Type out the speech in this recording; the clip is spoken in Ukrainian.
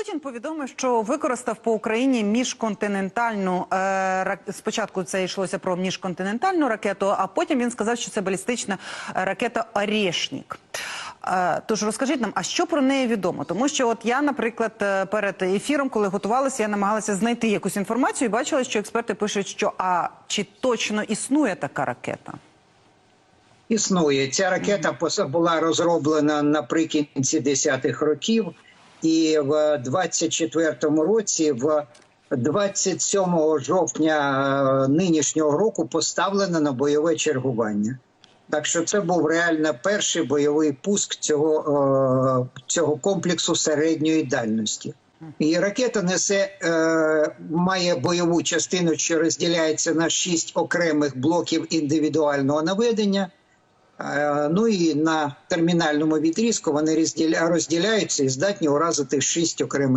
Путін повідомив, що використав по Україні міжконтинентальну е, рак- спочатку це йшлося про міжконтинентальну ракету, а потім він сказав, що це балістична е, ракета Орєшнік. Е, Тож розкажіть нам, а що про неї відомо? Тому що от я, наприклад, е, перед ефіром, коли готувалася, я намагалася знайти якусь інформацію і бачила, що експерти пишуть, що а чи точно існує така ракета? Існує ця ракета була розроблена наприкінці 10-х років, і в 24-му році, в 27 жовтня е, нинішнього року, поставлена на бойове чергування. Так що це був реально перший бойовий пуск цього, е, цього комплексу середньої дальності. І ракета несе е, має бойову частину, що розділяється на шість окремих блоків індивідуального наведення. Е, Ну і на термінальному відрізку вони розділя- розділяються і здатні уразити шість окремих.